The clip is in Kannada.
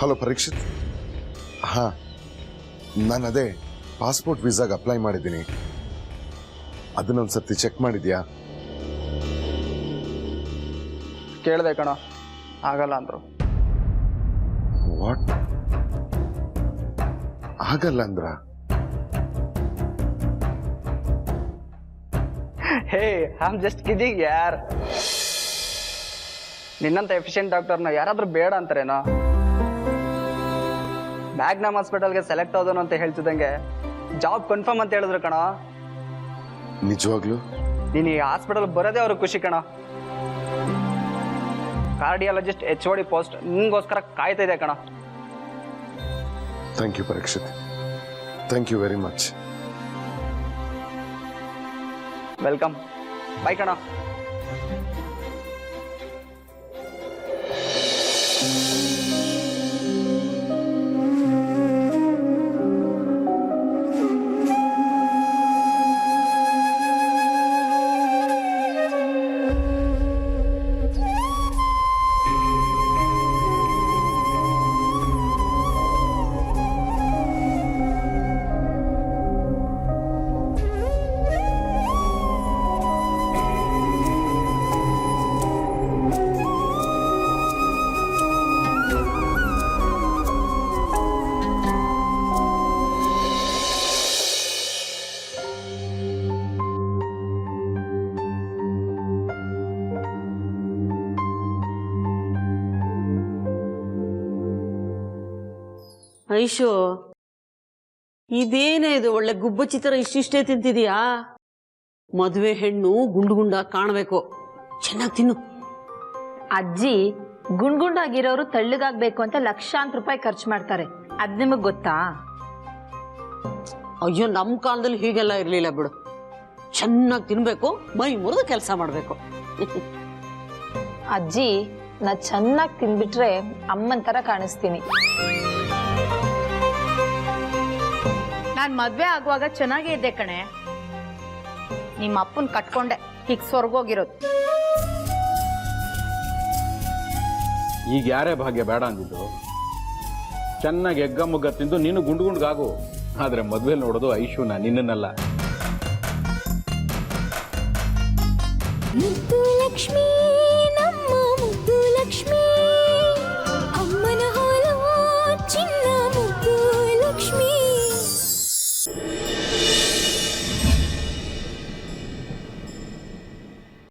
ಹಲೋ ಪರೀಕ್ಷಿತ್ ಹಾಂ ನಾನು ಅದೇ ಪಾಸ್ಪೋರ್ಟ್ ವೀಸಾಗೆ ಅಪ್ಲೈ ಮಾಡಿದ್ದೀನಿ. ಅದನ್ನೊಂದು ಸರ್ತಿ ಚೆಕ್ ಮಾಡಿದ್ಯಾ? ಕೇಳಿದೆ ಕಣ. ಆಗಲ್ಲ ಅಂದ್ರು. ವಾಟ್ ಆಗಲ್ಲ ಅಂದ್ರ? ಹೇ ಆಮ್ ಜಸ್ಟ್ ಕಿಡಿಂಗ್ ಯಾರ್? ನಿನ್ನಂತ ಎಫಿಷಿಯಂಟ್ ಡಾಕ್ಟರ್ನ ಯಾರಾದ್ರೂ ಬೇಡ ಅಂತಾರೇನೋ? ಮ್ಯಾಗ್ನಮ್ ಹಾಸ್ಪಿಟಲ್ಗೆ ಸೆಲೆಕ್ಟ್ ಆದನು ಅಂತ ಹೇಳ್ತಿದ್ದಂಗೆ ಜಾಬ್ ಕನ್ಫರ್ಮ್ ಅಂತ ಹೇಳಿದ್ರು ಕಣ. ನಿಜವಾಗ್ಲು? ನೀನು ಈ ಹಾಸ್ಪಿಟಲ್ ಬರೋದೇ ಅವ್ರಿಗೆ ಖುಷಿ ಕಣ. cardiologist H O D post ನಿಂಗೋಸ್ಕರ ಕಾಯ್ತಾ ಇದೆ ಕಣ thank you Parikshit thank you very much welcome bye ಕಣ ಐಶು ಇದೇನೇ ಇದು ಒಳ್ಳೆ ಗುಬ್ಬಚ್ಚಿ ಚಿತ್ರ ಇಷ್ಟಿಷ್ಟೇ ತಿಂತಿದೀಯಾ? ಮದುವೆ ಹೆಣ್ಣು ಗುಂಡು ಗುಂಡಾಗಿ ಕಾಣಬೇಕು. ಚೆನ್ನಾಗಿ ತಿನ್ನು. ಅಜ್ಜಿ ಗುಂಡ್ಗುಂಡಾಗಿರೋರು ತಳ್ಳಗಾಗ್ಬೇಕು ಅಂತ ಲಕ್ಷಾಂತರ ರೂಪಾಯಿ ಖರ್ಚು ಮಾಡ್ತಾರೆ. ಅದ್ ನಿಮಗ್ ಗೊತ್ತಾ? ಅಯ್ಯೋ ನಮ್ಮ ಕಾಲದಲ್ಲಿ ಹೀಗೆಲ್ಲ ಇರಲಿಲ್ಲ ಬಿಡು. ಚೆನ್ನಾಗಿ ತಿನ್ಬೇಕು ಮೈ ಮುರಿದು ಕೆಲಸ ಮಾಡಬೇಕು. ಅಜ್ಜಿ ನಾ ಚೆನ್ನಾಗಿ ತಿನ್ಬಿಟ್ರೆ ಅಮ್ಮನ್ ತರ ಕಾಣಿಸ್ತೀನಿ. ನಾನ್ ಮದ್ವೆ ಆಗುವಾಗ ಚೆನ್ನಾಗೇ ಇದ್ದೆ ಕಣೆ. ನಿಮ್ಮ ಅಪ್ಪನ್ ಕಟ್ಕೊಂಡೆ. ಹೀಗ್ ಸ್ವರ್ಗೋಗಿರೋದು. ಈಗ ಯಾರೇ ಭಾಗ್ಯ ಬೇಡ ಅಂದಿದ್ದು. ಚೆನ್ನಾಗಿ ಎಗ್ಗ ಮುಗ್ಗ ತಿಂದು ನೀನು ಗುಂಡು ಗುಂಡ್ಗಾಗು ಆದ್ರೆ ಮದ್ವೆ ನೋಡೋದು ಐಶುನ ನಿನ್ನನ್ನಲ್ಲ. ಲಕ್ಷ್ಮೀ